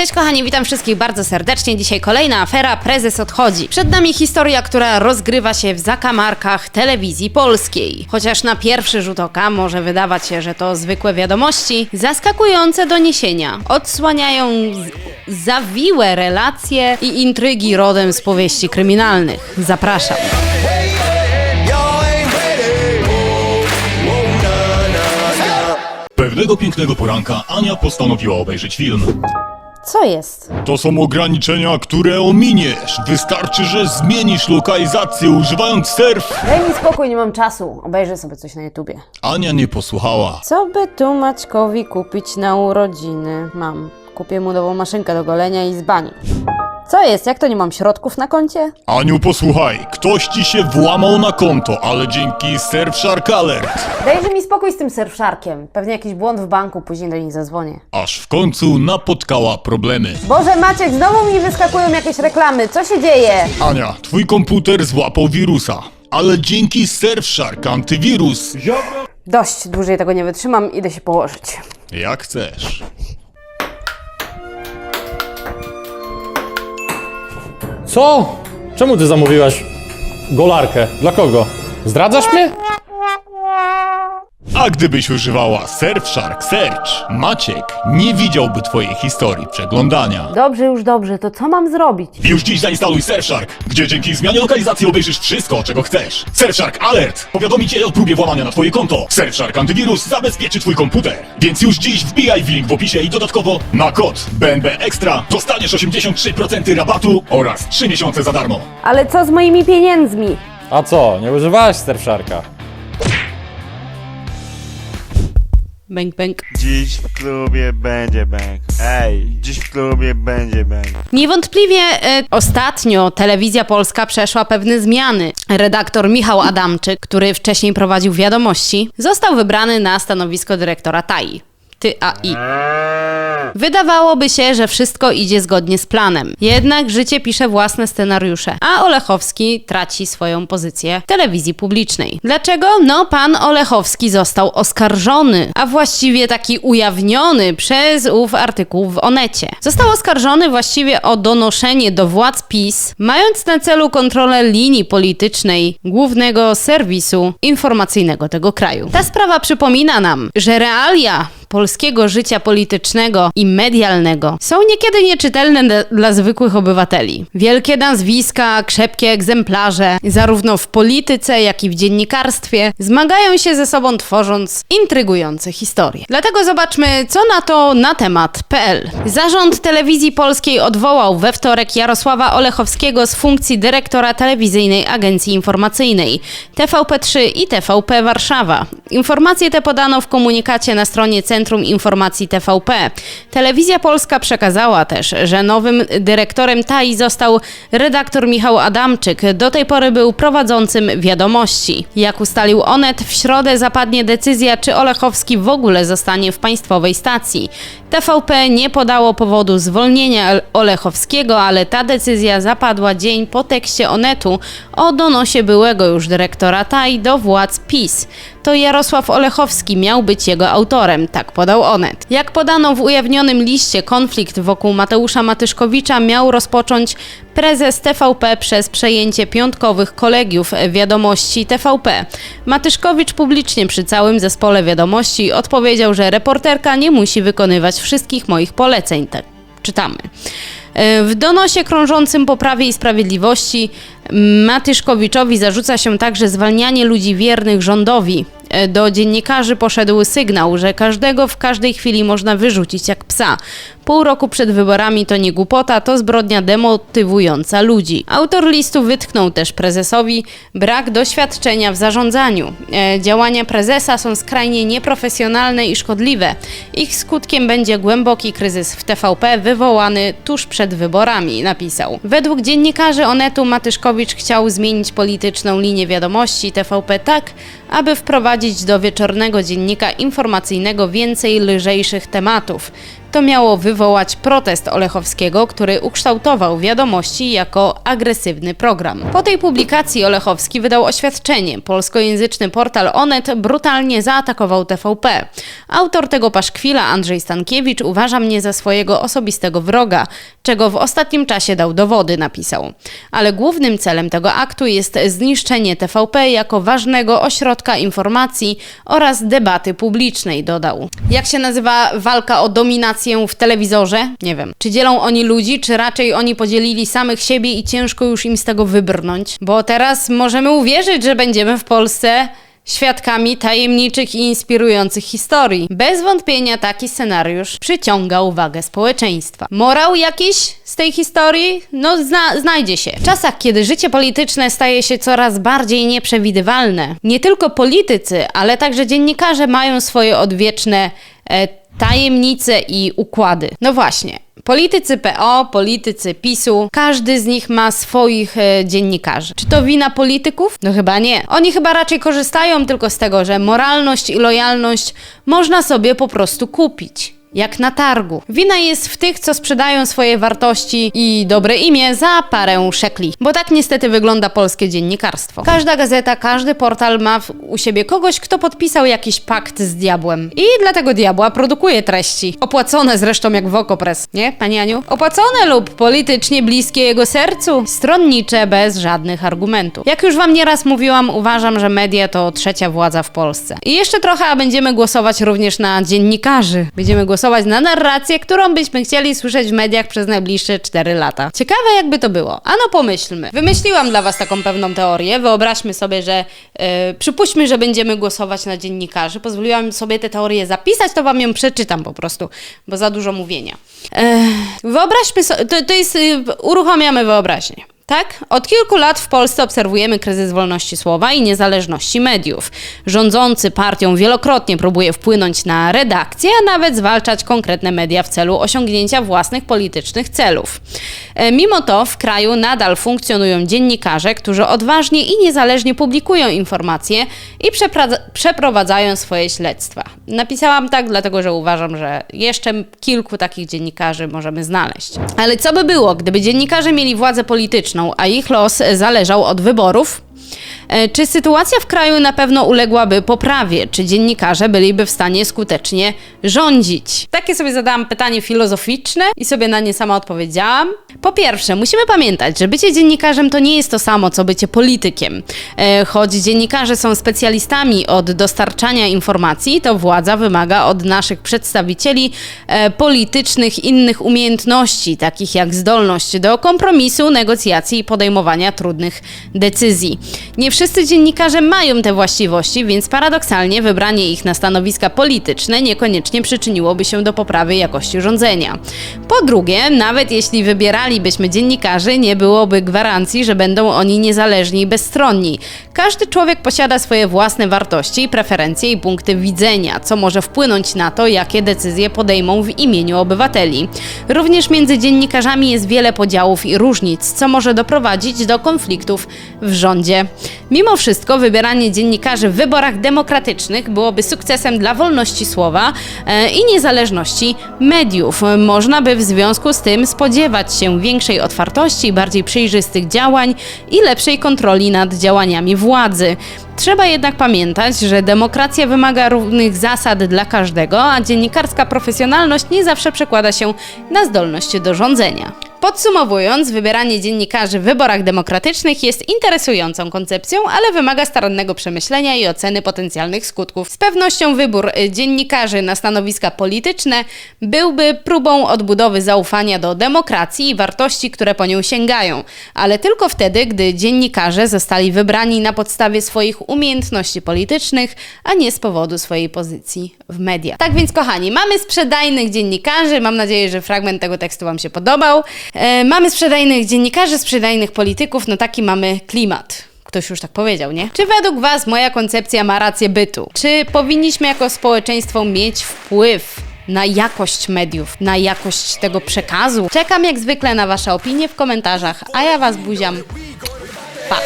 Cześć kochani, witam wszystkich bardzo serdecznie. Dzisiaj kolejna afera Prezes odchodzi. Przed nami historia, która rozgrywa się w zakamarkach telewizji polskiej. Chociaż na pierwszy rzut oka może wydawać się, że to zwykłe wiadomości, zaskakujące doniesienia odsłaniają z- zawiłe relacje i intrygi rodem z powieści kryminalnych. Zapraszam. Pewnego pięknego poranka Ania postanowiła obejrzeć film. Co jest? To są ograniczenia, które ominiesz. Wystarczy, że zmienisz lokalizację używając surf. Daj mi spokój, nie mam czasu. Obejrzę sobie coś na YouTubie. Ania nie posłuchała. Co by tu Maćkowi kupić na urodziny? Mam. Kupię mu nową maszynkę do golenia i z bani. Co jest? Jak to nie mam środków na koncie? Aniu, posłuchaj, ktoś ci się włamał na konto, ale dzięki Surfshark Alert. Dajże mi spokój z tym surfsharkiem. Pewnie jakiś błąd w banku, później do nich zadzwonię. Aż w końcu napotkała problemy. Boże Maciek, znowu mi wyskakują jakieś reklamy. Co się dzieje? Ania, twój komputer złapał wirusa. Ale dzięki Surfshark antywirus. Dość, dłużej tego nie wytrzymam, idę się położyć. Jak chcesz. Co? Czemu ty zamówiłaś golarkę? Dla kogo? Zdradzasz mnie? A gdybyś używała Surfshark Search, Maciek nie widziałby twojej historii przeglądania. Dobrze, już dobrze, to co mam zrobić? Już dziś zainstaluj Surfshark, gdzie dzięki zmianie lokalizacji obejrzysz wszystko, czego chcesz. Surfshark Alert powiadomi cię o próbie włamania na twoje konto. Surfshark Antywirus zabezpieczy twój komputer. Więc już dziś wbijaj w link w opisie i dodatkowo na kod BNB Extra dostaniesz 83% rabatu oraz 3 miesiące za darmo. Ale co z moimi pieniędzmi? A co, nie używałaś Surfsharka? Bęk, bęk. Dziś w klubie będzie bank. Ej, dziś w klubie będzie bank. Niewątpliwie e, ostatnio telewizja polska przeszła pewne zmiany. Redaktor Michał Adamczyk, który wcześniej prowadził wiadomości, został wybrany na stanowisko dyrektora TAI. Ty a i. Wydawałoby się, że wszystko idzie zgodnie z planem. Jednak życie pisze własne scenariusze, a Olechowski traci swoją pozycję w telewizji publicznej. Dlaczego? No, pan Olechowski został oskarżony, a właściwie taki ujawniony przez ów artykuł w Onecie. Został oskarżony właściwie o donoszenie do władz PiS, mając na celu kontrolę linii politycznej głównego serwisu informacyjnego tego kraju. Ta sprawa przypomina nam, że realia polskiego życia politycznego i medialnego są niekiedy nieczytelne dla, zwykłych obywateli. Wielkie nazwiska, krzepkie egzemplarze, zarówno w polityce, jak i w dziennikarstwie, zmagają się ze sobą tworząc intrygujące historie. Dlatego zobaczmy, co na to na temat.pl. Zarząd Telewizji Polskiej odwołał we wtorek Jarosława Olechowskiego z funkcji dyrektora telewizyjnej agencji informacyjnej TVP3 i TVP Warszawa. Informacje te podano w komunikacie na stronie Centrum Informacji TVP. Telewizja Polska przekazała też, że nowym dyrektorem TAI został redaktor Michał Adamczyk. Do tej pory był prowadzącym wiadomości. Jak ustalił Onet, w środę zapadnie decyzja, czy Olechowski w ogóle zostanie w państwowej stacji. TVP nie podało powodu zwolnienia Olechowskiego, ale ta decyzja zapadła dzień po tekście Onetu o donosie byłego już dyrektora TAI do władz PiS. To Jarosław Olechowski miał być jego autorem, tak podał Onet. Jak podano w ujawnionym liście, konflikt wokół Mateusza Matyszkowicza miał rozpocząć prezes TVP przez przejęcie piątkowych kolegiów wiadomości TVP. Matyszkowicz publicznie przy całym zespole wiadomości odpowiedział, że reporterka nie musi wykonywać wszystkich moich poleceń. Tak czytamy. E, W donosie krążącym po Prawie i Sprawiedliwości Matyszkowiczowi zarzuca się także zwalnianie ludzi wiernych rządowi. E, Do dziennikarzy poszedł sygnał, że każdego w każdej chwili można wyrzucić jak psa. Pół roku przed wyborami to nie głupota, to zbrodnia demotywująca ludzi. Autor listu wytknął też prezesowi brak doświadczenia w zarządzaniu. E, działania prezesa są skrajnie nieprofesjonalne i szkodliwe. Ich skutkiem będzie głęboki kryzys w TVP wywołany tuż przed wyborami, napisał. Według dziennikarzy Onetu Matyszkowicz chciał zmienić polityczną linię wiadomości TVP tak, aby wprowadzić do wieczornego dziennika informacyjnego więcej lżejszych tematów. To miało wywołać protest Olechowskiego, który ukształtował wiadomości jako agresywny program. Po tej publikacji Olechowski wydał oświadczenie. Polskojęzyczny portal Onet brutalnie zaatakował TVP. Autor tego paszkwila, Andrzej Stankiewicz, uważa mnie za swojego osobistego wroga, czego w ostatnim czasie dał dowody, napisał. Ale głównym celem tego aktu jest zniszczenie TVP jako ważnego ośrodka informacji oraz debaty publicznej, dodał. Jak się nazywa walka o dominację w telewizorze? Nie wiem. Czy dzielą oni ludzi, czy raczej oni podzielili samych siebie i ciężko już im z tego wybrnąć? Bo teraz możemy uwierzyć, że będziemy w Polsce świadkami tajemniczych i inspirujących historii. Bez wątpienia taki scenariusz przyciąga uwagę społeczeństwa. Morał jakiś z tej historii? No, zna, znajdzie się. W czasach, kiedy życie polityczne staje się coraz bardziej nieprzewidywalne, nie tylko politycy, ale także dziennikarze mają swoje odwieczne e, tajemnice i układy. No właśnie. Politycy PO, politycy PiSu, każdy z nich ma swoich e, dziennikarzy. Czy to wina polityków? No chyba nie. Oni chyba raczej korzystają tylko z tego, że moralność i lojalność można sobie po prostu kupić. Jak na targu. Wina jest w tych, co sprzedają swoje wartości i dobre imię za parę szekli. Bo tak niestety wygląda polskie dziennikarstwo. Każda gazeta, każdy portal ma u siebie kogoś, kto podpisał jakiś pakt z diabłem. I dla tego diabła produkuje treści. Opłacone zresztą jak w Okopres, nie, Pani Aniu? Opłacone lub politycznie bliskie jego sercu. Stronnicze, bez żadnych argumentów. Jak już Wam nieraz mówiłam, uważam, że media to trzecia władza w Polsce. I jeszcze trochę, a będziemy głosować również na dziennikarzy. Będziemy głosować na narrację, którą byśmy chcieli słyszeć w mediach przez najbliższe 4 lata. Ciekawe, jakby to było. Ano pomyślmy. Wymyśliłam dla Was taką pewną teorię. Wyobraźmy sobie, że e, przypuśćmy, że będziemy głosować na dziennikarzy. Pozwoliłam sobie tę teorię zapisać, to Wam ją przeczytam po prostu, bo za dużo mówienia. E, wyobraźmy sobie, to, to jest, y, uruchamiamy wyobraźnię. Tak? Od kilku lat w Polsce obserwujemy kryzys wolności słowa i niezależności mediów. Rządzący partią wielokrotnie próbuje wpłynąć na redakcję, a nawet zwalczać konkretne media w celu osiągnięcia własnych politycznych celów. E, Mimo to w kraju nadal funkcjonują dziennikarze, którzy odważnie i niezależnie publikują informacje i przeprowadzają swoje śledztwa. Napisałam tak, dlatego że uważam, że jeszcze kilku takich dziennikarzy możemy znaleźć. Ale co by było, gdyby dziennikarze mieli władzę polityczną, a ich los zależał od wyborów? E, Czy sytuacja w kraju na pewno uległaby poprawie? Czy dziennikarze byliby w stanie skutecznie rządzić? Takie sobie zadałam pytanie filozoficzne i sobie na nie sama odpowiedziałam. Po pierwsze, musimy pamiętać, że bycie dziennikarzem to nie jest to samo, co bycie politykiem. E, Choć dziennikarze są specjalistami od dostarczania informacji, to władza wymaga od naszych przedstawicieli e, politycznych innych umiejętności, takich jak zdolność do kompromisu, negocjacji i podejmowania trudnych decyzji. Nie wszyscy dziennikarze mają te właściwości, więc paradoksalnie wybranie ich na stanowiska polityczne niekoniecznie przyczyniłoby się do poprawy jakości rządzenia. Po drugie, nawet jeśli wybieralibyśmy dziennikarzy, nie byłoby gwarancji, że będą oni niezależni i bezstronni. Każdy człowiek posiada swoje własne wartości, preferencje i punkty widzenia, co może wpłynąć na to, jakie decyzje podejmą w imieniu obywateli. Również między dziennikarzami jest wiele podziałów i różnic, co może doprowadzić do konfliktów w rządzie. Mimo wszystko wybieranie dziennikarzy w wyborach demokratycznych byłoby sukcesem dla wolności słowa e, i niezależności mediów. Można by w związku z tym spodziewać się większej otwartości, bardziej przejrzystych działań i lepszej kontroli nad działaniami władzy. Trzeba jednak pamiętać, że demokracja wymaga równych zasad dla każdego, a dziennikarska profesjonalność nie zawsze przekłada się na zdolność do rządzenia. Podsumowując, wybieranie dziennikarzy w wyborach demokratycznych jest interesującą koncepcją, ale wymaga starannego przemyślenia i oceny potencjalnych skutków. Z pewnością wybór y, dziennikarzy na stanowiska polityczne byłby próbą odbudowy zaufania do demokracji i wartości, które po nią sięgają, ale tylko wtedy, gdy dziennikarze zostali wybrani na podstawie swoich umiejętności politycznych, a nie z powodu swojej pozycji w mediach. Tak więc, kochani, mamy sprzedajnych dziennikarzy. Mam nadzieję, że fragment tego tekstu Wam się podobał. E, mamy sprzedajnych dziennikarzy, sprzedajnych polityków. No taki mamy klimat. Ktoś już tak powiedział, nie? Czy według Was moja koncepcja ma rację bytu? Czy powinniśmy jako społeczeństwo mieć wpływ na jakość mediów, na jakość tego przekazu? Czekam jak zwykle na Wasze opinie w komentarzach, a ja Was buziam. Pa!